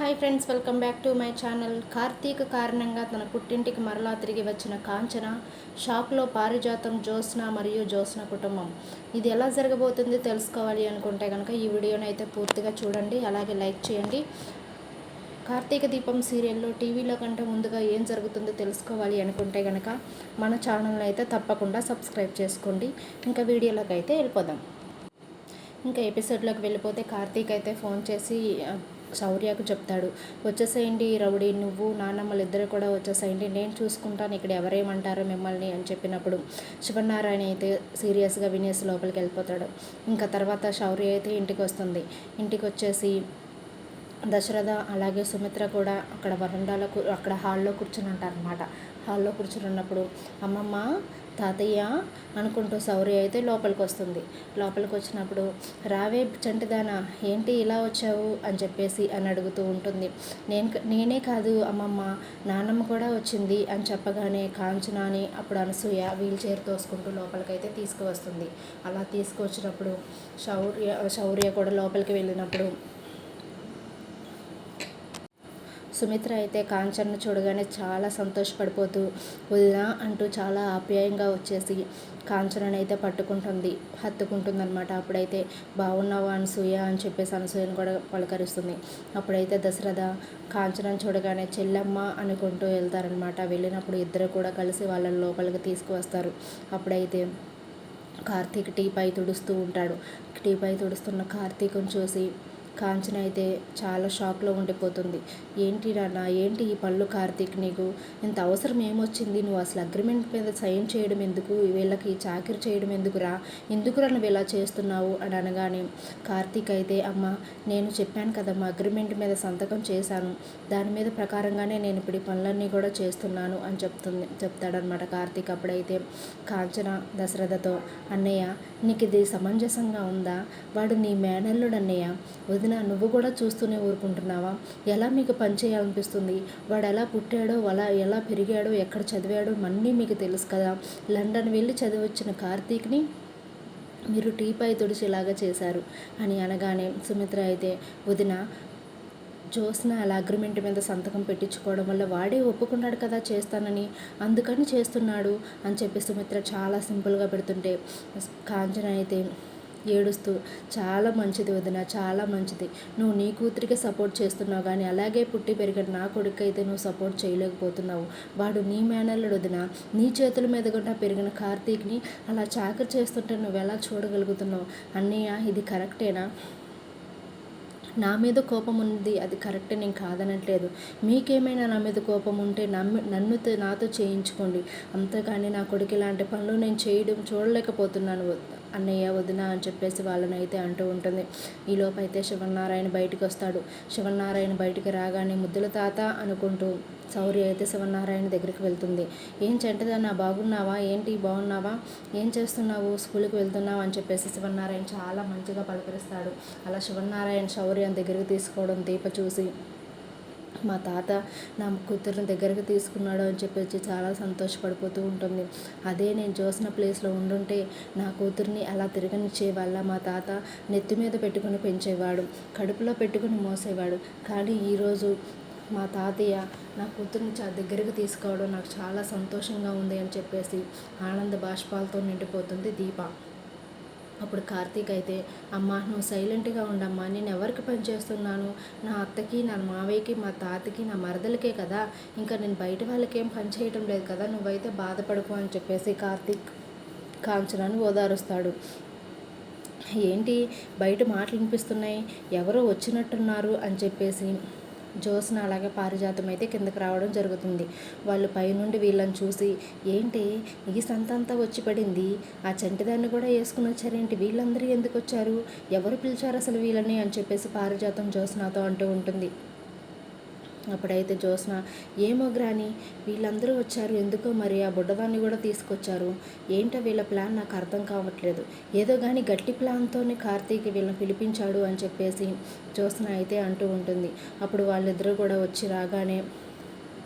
Hi friends welcome back to my channel. Karthik కారణంగా తన పుట్టింటికి మరలా తిరిగి వచ్చిన కాంచన షాప్లో పారిజాతం జ్యోత్స్న మరియు జ్యోత్స్న కుటుంబం. ఇది ఎలా జరగబోతుంది తెలుసుకోవాలి అనుకుంటే కనుక ఈ వీడియోని అయితే పూర్తిగా చూడండి అలాగే లైక్ చేయండి. కార్తీక దీపం సీరియల్లో టీవీలో కంటే ముందుగా ఏం జరుగుతుందో తెలుసుకోవాలి అనుకుంటే కనుక మన ఛానల్ని అయితే తప్పకుండా సబ్స్క్రైబ్ చేసుకోండి. ఇంకా వీడియోలోకి అయితే వెళ్ళిపోదాం. ఇంకా ఎపిసోడ్లోకి వెళ్ళిపోతే కార్తీక్ అయితే ఫోన్ చేసి శౌర్యకు చెప్తాడు. వచ్చేసేయండి రౌడీ నువ్వు నాన్నమ్మలు ఇద్దరు కూడా వచ్చేసేయండి. నేను చూసుకుంటాను. ఇక్కడ ఎవరేమంటారో మిమ్మల్ని అని చెప్పినప్పుడు శివనారాయణ అయితే సీరియస్గా వినేసి లోపలికి వెళ్ళిపోతాడు. ఇంకా తర్వాత శౌర్య అయితే ఇంటికి వస్తుంది. ఇంటికి వచ్చేసి దశరథ అలాగే సుమిత్ర కూడా అక్కడ వరండాలో కూ- అక్కడ హాల్లో కూర్చుని ఉంటారనమాట హాల్లో కూర్చుని ఉన్నప్పుడు అమ్మమ్మ తాతయ్య అనుకుంటూ సౌరి అయితే లోపలికి వస్తుంది లోపలికి వచ్చినప్పుడు రావే చంటిదానా ఏంటి ఇలా వచ్చావు? అని చెప్పేసి అని అడుగుతూ ఉంటుంది. నేను నేనే కాదు అమ్మమ్మ నాన్నమ్మ కూడా వచ్చింది అని చెప్పగానే కాంచనాని అప్పుడు అనసూయ వీల్ చైర్ తోసుకుంటూ లోపలికైతే తీసుకువస్తుంది. అలా తీసుకొచ్చినప్పుడు శౌర్య శౌర్య కూడా లోపలికి వెళ్ళినప్పుడు సుమిత్ర అయితే కాంచన్ను చూడగానే చాలా సంతోషపడిపోతూ వదినా అంటూ చాలా ఆప్యాయంగా వచ్చేసి కాంచనని అయితే పట్టుకుంటుంది హత్తుకుంటుంది అనమాట అప్పుడైతే బాగున్నావా అనసూయ అని చెప్పేసి అనసూయను కూడా పలకరిస్తుంది. అప్పుడైతే దశరథ కాంచనని చూడగానే చెల్లమ్మ అనుకుంటూ వెళ్తారనమాట వెళ్ళినప్పుడు ఇద్దరు కూడా కలిసి వాళ్ళ లోపలికి తీసుకువస్తారు. అప్పుడైతే కార్తీక్ టీ పై తుడుస్తూ ఉంటాడు. టీ పై తుడుస్తున్న కార్తీక్ను చూసి కాంచన అయితే చాలా షాక్లో ఉండిపోతుంది. ఏంటి నాన్న ఏంటి ఈ పళ్ళు కార్తీక్ నీకు? ఇంత అవసరం ఏమొచ్చింది? నువ్వు అసలు అగ్రిమెంట్ మీద సైన్ చేయడం ఎందుకు? వీళ్ళకి చాకరీ చేయడం ఎందుకురా? ఎందుకురా నువ్వు ఇలా చేస్తున్నావు? అని అనగానే కార్తీక్ అయితే అమ్మ నేను చెప్పాను కదమ్మా అగ్రిమెంట్ మీద సంతకం చేశాను. దాని మీద ప్రకారంగానే నేను ఇప్పుడు ఈ పనులన్నీ కూడా చేస్తున్నాను అని చెప్తుంది చెప్తాడనమాట కార్తీక్ అప్పుడైతే. కాంచన దశరథతో అన్నయ్య నీకు ఇది సమంజసంగా ఉందా? వాడు నీ మేనల్లుడు అన్నయ్య వదిన నువ్వు కూడా చూస్తూనే ఊరుకుంటున్నావా? ఎలా మీకు పని చేయాలనిపిస్తుంది? వాడు ఎలా పుట్టాడో అలా ఎలా పెరిగాడో ఎక్కడ చదివాడో అన్నీ మీకు తెలుసు కదా. లండన్ వెళ్ళి చదివొచ్చిన కార్తీక్ని మీరు టీపై తుడిచేలాగా చేశారు అని అనగానే సుమిత్ర అయితే వదిన జోస్న అలా అగ్రిమెంట్ మీద సంతకం పెట్టించుకోవడం వల్ల వాడే ఒప్పుకున్నాడు కదా చేస్తానని. అందుకని చేస్తున్నాడు అని చెప్పి సుమిత్ర చాలా సింపుల్గా పెడుతుంటే కాంచన అయితే ఏడుస్తూ చాలా మంచిది వదిన చాలా మంచిది. నువ్వు నీ కూతురికి సపోర్ట్ చేస్తున్నావు కానీ అలాగే పుట్టి పెరిగిన నా కొడుకు అయితే నువ్వు సపోర్ట్ చేయలేకపోతున్నావు. వాడు నీ మేనల్లుడు వదిన. నీ చేతుల మీద కూడా పెరిగిన కార్తీక్ని అలా చాకరి చేస్తుంటే నువ్వు ఎలా చూడగలుగుతున్నావు? అన్నయ్య ఇది కరెక్టేనా? నా మీద కోపం ఉంది. అది కరెక్ట్ నేను కాదనట్లేదు. మీకేమైనా నా మీద కోపం ఉంటే నమ్మి నన్ను నాతో చేయించుకోండి. అంతేకాని నా కొడుకు ఇలాంటి పనులు నేను చేయడం చూడలేకపోతున్నాను అన్నయ్య వదిన అని చెప్పేసి వాళ్ళని అయితే అంటూ ఉంటుంది. ఈలోపు అయితే శివనారాయణ బయటికి వస్తాడు శివనారాయణ బయటికి రాగానే ముద్దుల తాత అనుకుంటూ శౌర్య అయితే శివనారాయణ దగ్గరికి వెళ్తుంది. ఏం చెంటదన్నా? బాగున్నావా? ఏంటి? బాగున్నావా? ఏం చేస్తున్నావు? స్కూల్కి వెళ్తున్నావు? అని చెప్పేసి శివనారాయణ చాలా మంచిగా పలకరిస్తాడు. అలా శివనారాయణ శౌర్యం దగ్గరికి తీసుకోవడం దీప చూసి మా తాత నా కూతురుని దగ్గరికి తీసుకున్నాడు అని చెప్పేసి చాలా సంతోషపడిపోతూ ఉంటుంది. అదే నేను చూసిన ప్లేస్లో ఉండుంటే నా కూతుర్ని అలా తిరగనిచ్చే మా తాత నెత్తి మీద పెట్టుకుని పెంచేవాడు కడుపులో పెట్టుకుని మోసేవాడు. కానీ ఈరోజు మా తాతయ్య నా కూతుర్ని చా దగ్గరికి తీసుకోవడం నాకు చాలా సంతోషంగా ఉంది అని చెప్పేసి ఆనంద బాష్పాలతో నిండిపోతుంది దీప. అప్పుడు కార్తీక్ అయితే అమ్మ నువ్వు సైలెంట్గా ఉండమ్మా నేను ఎవరికి పనిచేస్తున్నాను నా అత్తకి నా మావయ్యకి మా తాతకి నా మరదలకే కదా? ఇంకా నేను బయట వాళ్ళకి ఏం పని చేయటం లేదు కదా? నువ్వైతే బాధపడకు అని చెప్పేసి కార్తీక్ కాంచనాన్ని ఓదారుస్తాడు. ఏంటి? బయట మాటలు వినిపిస్తున్నాయి. ఎవరో వచ్చినట్టున్నారు అని చెప్పేసి జ్యోత్స్న అలాగే పారిజాతం అయితే కిందకు రావడం జరుగుతుంది. వాళ్ళు పైనుండి వీళ్ళని చూసి ఏంటి? ఈ సంతంతా వచ్చి పడింది. ఆ చంటిదాన్ని కూడా వేసుకుని వచ్చారేంటి? వీళ్ళందరూ ఎందుకు వచ్చారు? ఎవరు పిలిచారు అసలు వీళ్ళని? అని చెప్పేసి పారిజాతం జ్యోత్స్నతో అంటూ ఉంటుంది. అప్పుడైతే జ్యోత్స్న ఏమో గ్రాని వీళ్ళందరూ వచ్చారు. ఎందుకో మరి ఆ బుడ్డదాన్ని కూడా తీసుకొచ్చారు. ఏంటో వీళ్ళ ప్లాన్ నాకు అర్థం కావట్లేదు. ఏదో కానీ గట్టి ప్లాన్తోనే కార్తీక్ వీళ్ళని పిలిపించాడు అని చెప్పేసి జ్యోత్స్న అయితే అంటూ ఉంటుంది. అప్పుడు వాళ్ళిద్దరూ కూడా వచ్చి రాగానే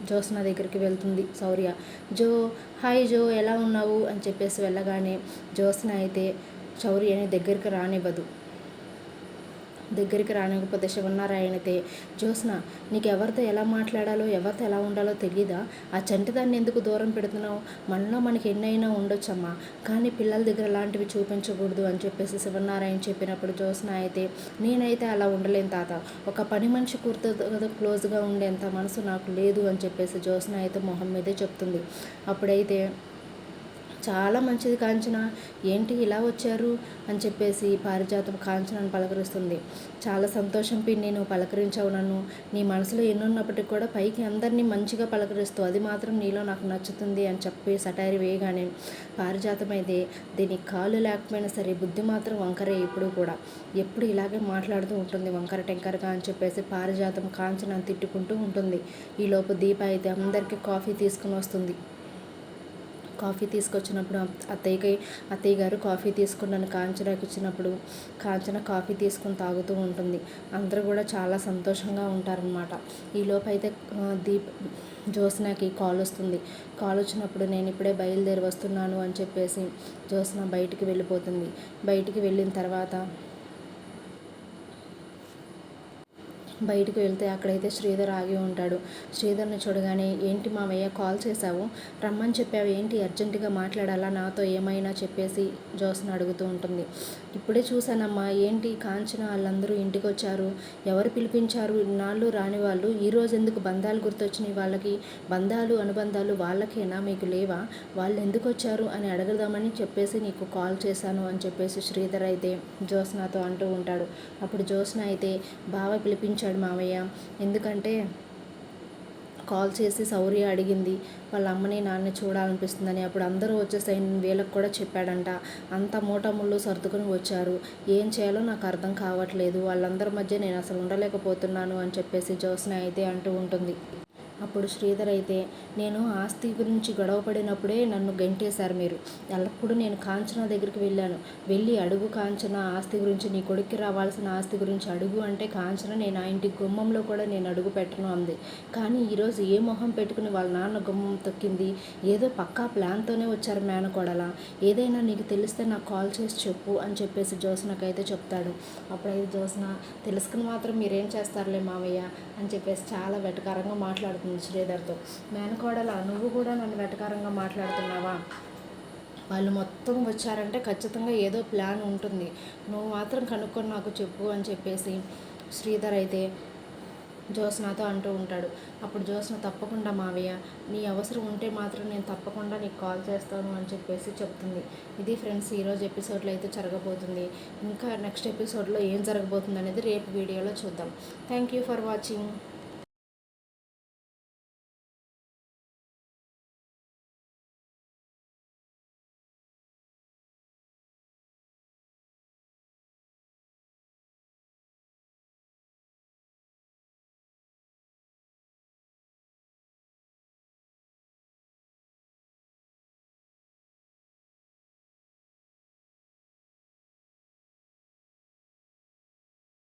జ్యోత్స్న దగ్గరికి వెళ్తుంది శౌర్య. జో హాయ్ జో ఎలా ఉన్నావు? అని చెప్పేసి వెళ్ళగానే జ్యోత్స్న అయితే శౌర్యని దగ్గరికి రానివ్వదు. దగ్గరికి రానికపోతే శివనారాయణతే జ్యోత్స్న నీకు ఎవరితో ఎలా మాట్లాడాలో ఎవరితో ఎలా ఉండాలో తెలియదా ఆ చంటిదాన్ని ఎందుకు దూరం పెడుతున్నావు? మనలో మనకి ఎన్నైనా ఉండొచ్చమ్మా. కానీ పిల్లల దగ్గర లాంటివి చూపించకూడదు అని చెప్పేసి శివనారాయణ చెప్పినప్పుడు జ్యోత్స్న అయితే నేనైతే అలా ఉండలేను తాత. ఒక పని మనిషి కుర్త క్లోజ్గా ఉండేంత మనసు నాకు లేదు అని చెప్పేసి జ్యోత్స్న అయితే మొహం మీదే చెప్తుంది. అప్పుడైతే చాలా మంచిది కాంచన. ఏంటి ఇలా వచ్చారు? అని చెప్పేసి పారిజాతం కాంచనను పలకరిస్తుంది. చాలా సంతోషం పిన్ని నువ్వు పలకరించావు నన్ను. నీ మనసులో ఎన్నున్నప్పటికీ కూడా పైకి అందరినీ మంచిగా పలకరిస్తూ అది మాత్రం నీలో నాకు నచ్చుతుంది అని చెప్పి సటైరి వేయగానే పారిజాతం అయితే దీనికి కాళ్ళు లేకపోయినా సరే బుద్ధి మాత్రం వంకరే ఇప్పుడు కూడా. ఎప్పుడు ఇలాగే మాట్లాడుతూ ఉంటుంది వంకర టెంకరగా అని చెప్పేసి పారిజాతం కాంచనను తిట్టుకుంటూ ఉంటుంది. ఈలోపు దీప అయితే అందరికీ కాఫీ తీసుకుని వస్తుంది. కాఫీ తీసుకొచ్చినప్పుడు అత్తయ్యకి అత్తయ్య గారు కాఫీ తీసుకున్నాను కాంచనకి ఇచ్చినప్పుడు కాంచన కాఫీ తీసుకుని తాగుతూ ఉంటుంది. అందరూ కూడా చాలా సంతోషంగా ఉంటారనమాట ఈలోపు అయితే దీప్ జ్యోత్స్నకి కాల్ వస్తుంది. కాల్ వచ్చినప్పుడు నేను ఇప్పుడే బయలుదేరి వస్తున్నాను అని చెప్పేసి జ్యోత్స్న బయటికి వెళ్ళిపోతుంది. బయటికి వెళ్ళిన తర్వాత బయటికి వెళ్తే అక్కడైతే శ్రీధర్ ఆగి ఉంటాడు. శ్రీధర్ని చూడగానే ఏంటి మావయ్య కాల్ చేశావు? రమ్మని చెప్పావు ఏంటి? అర్జెంటుగా మాట్లాడాలా? నాతో ఏమైనా చెప్పేసి జోస్ని అడుగుతూ ఉంటుంది. ఇప్పుడే చూశానమ్మా. ఏంటి? కాంచన వాళ్ళందరూ ఇంటికి వచ్చారు ఎవరు పిలిపించారు? ఇన్నాళ్ళు రాని వాళ్ళు. ఈరోజు ఎందుకు బంధాలు గుర్తొచ్చినాయి వాళ్ళకి? బంధాలు అనుబంధాలు వాళ్ళకేనా? మీకు లేవా? వాళ్ళు ఎందుకు వచ్చారు అని అడగదామని చెప్పేసి నీకు కాల్ చేశాను అని చెప్పేసి శ్రీధర్ అయితే జ్యోత్స్నాతో అంటూ ఉంటాడు. అప్పుడు జ్యోత్స్న అయితే బావ పిలిపించాడు వచ్చాడు మామయ్య. ఎందుకంటే కాల్ చేసి సౌర్య అడిగింది వాళ్ళ అమ్మని నాన్న చూడాలనిపిస్తుందని. అప్పుడు అందరూ వచ్చేసి వీళ్ళకి కూడా చెప్పాడంట. అంత మూటముళ్ళు సర్దుకుని వచ్చారు. ఏం చేయాలో నాకు అర్థం కావట్లేదు. వాళ్ళందరి మధ్య నేను అసలు ఉండలేకపోతున్నాను అని చెప్పేసి జ్యోత్స్న అయితే అంటూ ఉంటుంది. అప్పుడు శ్రీధర్ అయితే నేను ఆస్తి గురించి గొడవ పడినప్పుడే నన్ను గంటేశారు మీరు. ఎల్లప్పుడూ నేను కాంచన దగ్గరికి వెళ్ళాను. వెళ్ళి అడుగు కాంచన ఆస్తి గురించి నీ కొడుక్కి రావాల్సిన ఆస్తి గురించి అడుగు అంటే కాంచన నేను ఆ ఇంటి గుమ్మంలో కూడా నేను అడుగు పెట్టను అంది. కానీ ఈరోజు ఏ మొహం పెట్టుకుని వాళ్ళ నాన్న గుమ్మం తొక్కింది? ఏదో పక్కా ప్లాన్తోనే వచ్చారు మేనకోడలా. ఏదైనా నీకు తెలిస్తే నాకు కాల్ చేసి చెప్పు అని చెప్పేసి జోసనకైతే చెప్తాడు. అప్పుడైతే జోసన తెలుసుకుని మాత్రం మీరేం చేస్తారులే మావయ్య అని చెప్పేసి చాలా వెటకారంగా మాట్లాడుతుంది శ్రీధర్తో మేనకోడల నువ్వు కూడా నన్ను వెటకారంగా మాట్లాడుతున్నావా? వాళ్ళు మొత్తం వచ్చారంటే ఖచ్చితంగా ఏదో ప్లాన్ ఉంటుంది. నువ్వు మాత్రం కనుక్కొని నాకు చెప్పు అని చెప్పేసి శ్రీధర్ అయితే జ్యోత్స్నతో అంటూ ఉంటాడు. అప్పుడు జ్యోత్స్న తప్పకుండా మావయ్య నీ అవసరం ఉంటే మాత్రం నేను తప్పకుండా నీకు కాల్ చేస్తాను అని చెప్పేసి చెప్తుంది. ఇది ఫ్రెండ్స్ ఈరోజు ఎపిసోడ్లో అయితే జరగబోతుంది. ఇంకా నెక్స్ట్ ఎపిసోడ్లో ఏం జరగబోతుంది అనేది రేపు వీడియోలో చూద్దాం. Thank you for watching.